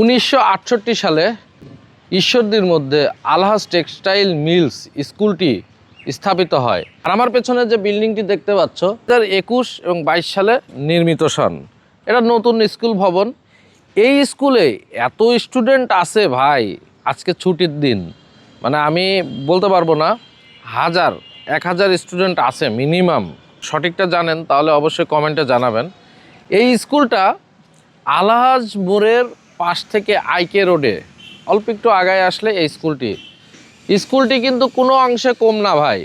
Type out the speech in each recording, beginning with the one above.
উনিশশো আটষট্টি সালে ঈশ্বরদীর মধ্যে আলহাজ টেক্সটাইল মিলস স্কুলটি স্থাপিত হয়। আর আমার পেছনে যে বিল্ডিংটি দেখতে পাচ্ছ তার একুশ এবং বাইশ সালে নির্মিত সন। এটা নতুন স্কুল ভবন। এই স্কুলে এত স্টুডেন্ট আছে ভাই, আজকে ছুটির দিন। মানে আমি বলতে পারব না, হাজার, এক হাজার স্টুডেন্ট আছে মিনিমাম। সঠিকটা জানেন, তাহলে অবশ্যই কমেন্টে জানাবেন। এই স্কুলটা আলহাজ মোড়ের পাশ থেকে আইকে রোডে। অল্প একটু আগায় আসলে এই স্কুলটি। স্কুলটি কিন্তু কোনো অংশে কম না ভাই।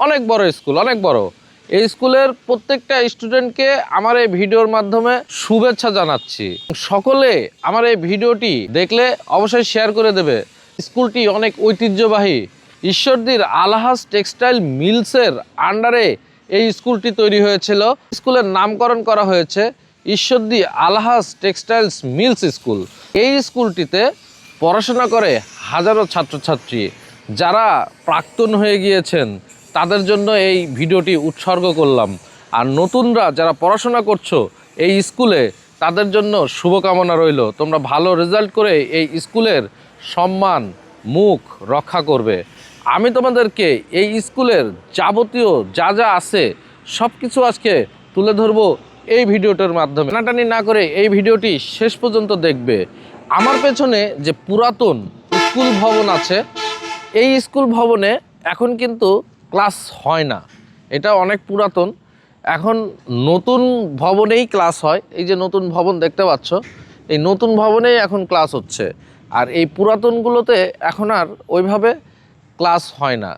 অনেক বড় স্কুল, অনেক বড়। এই স্কুলের প্রত্যেকটা স্টুডেন্টকে আমার এই ভিডিওর মাধ্যমে শুভেচ্ছা জানাচ্ছি। সকলে আমার এই ভিডিওটি দেখলে অবশ্যই শেয়ার করে দেবে। স্কুলটি অনেক ঐতিহ্যবাহী। ঈশ্বরদীর আলহাজ টেক্সটাইল মিলসের আন্ডারে এই স্কুলটি তৈরি হয়েছিল। স্কুলের নামকরণ করা হয়েছে। Ishwardi Alhaj textiles mills school. এই স্কুলটিতে পড়াশোনা করে হাজারো ছাত্রছাত্রী। যারা প্রাক্তন হয়ে গিয়েছেন, তাদের জন্য এই ভিডিওটি উৎসর্গ করলাম। আর নতুনরা যারা পড়াশোনা করছ এই স্কুলে, তাদের জন্য শুভকামনা রইল। তোমরা ভালো রেজাল্ট করে এই স্কুলের সম্মান, মুখ রক্ষা করবে। আমি তোমাদেরকে এই স্কুলের যাবতীয় যা যা আছে সব কিছু আজকে তুলে ধরবো এই ভিডিওটার মাধ্যমে। টানাটানি না করে এই ভিডিওটি শেষ পর্যন্ত দেখবে। আমার পেছনে যে পুরাতন স্কুল ভবন আছে, এই স্কুল ভবনে এখন কিন্তু ক্লাস হয় না। এটা অনেক পুরাতন। এখন নতুন ভবনেই ক্লাস হয়। এই যে নতুন ভবন দেখতে পাচ্ছ, এই নতুন ভবনেই এখন ক্লাস হচ্ছে। আর এই পুরাতনগুলোতে এখন আর ওইভাবে ক্লাস হয় না।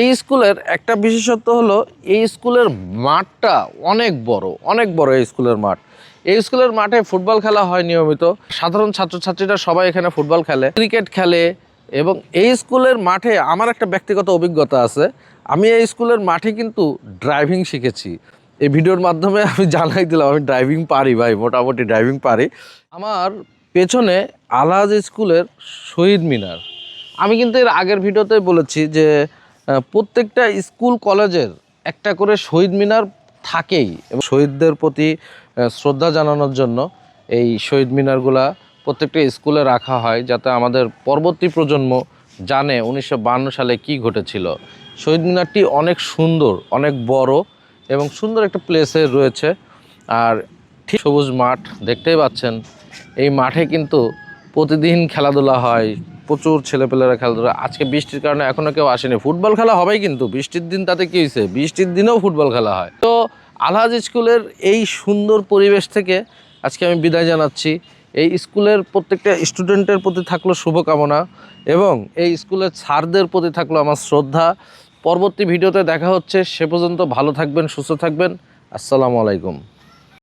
এই স্কুলের একটা বিশেষত্ব হলো, এই স্কুলের মাঠটা অনেক বড় অনেক বড় এই স্কুলের মাঠ। এই স্কুলের মাঠে ফুটবল খেলা হয় নিয়মিত। সাধারণ ছাত্রছাত্রীরা সবাই এখানে ফুটবল খেলে, ক্রিকেট খেলে এবং এই স্কুলের মাঠে আমার একটা ব্যক্তিগত অভিজ্ঞতা আছে। আমি এই স্কুলের মাঠে কিন্তু ড্রাইভিং শিখেছি। এই ভিডিওর মাধ্যমে আমি জানাই দিলাম, আমি ড্রাইভিং পারি ভাই, মোটামুটি ড্রাইভিং পারি। আমার পেছনে আলহাজ স্কুলের শহীদ মিনার। আমি কিন্তু এর আগের ভিডিওতে বলেছি যে প্রত্যেকটা স্কুল, কলেজের একটা করে শহীদ মিনার থাকেই। এবং শহীদদের প্রতি শ্রদ্ধা জানানোর জন্য এই শহীদ মিনারগুলা প্রত্যেকটা স্কুলে রাখা হয় যাতে আমাদের পরবর্তী প্রজন্ম জানে উনিশশো সালে কি ঘটেছিল। শহীদ মিনারটি অনেক সুন্দর, অনেক বড় এবং সুন্দর একটা প্লেসে রয়েছে। আর ঠিক সবুজ মাঠ, দেখতেই পাচ্ছেন, এই মাঠে কিন্তু প্রতিদিন খেলাধুলা হয় প্রচুর ছেলেপেলেরা খেলাধুলা আজকে বৃষ্টির কারণে এখনও কেউ আসেনি। ফুটবল খেলা হবেই কিন্তু। বৃষ্টির দিন তাতে কী হয়েছে? বৃষ্টির দিনেও ফুটবল খেলা হয়। তো আলহাজ স্কুলের এই সুন্দর পরিবেশ থেকে আজকে আমি বিদায় জানাচ্ছি। এই স্কুলের প্রত্যেকটা স্টুডেন্টের প্রতি থাকল শুভকামনা এবং এই স্কুলের স্যারদের প্রতি থাকল আমার শ্রদ্ধা। পরবর্তী ভিডিওতে দেখা হচ্ছে। সে পর্যন্ত ভালো থাকবেন, সুস্থ থাকবেন। আসসালামু আলাইকুম।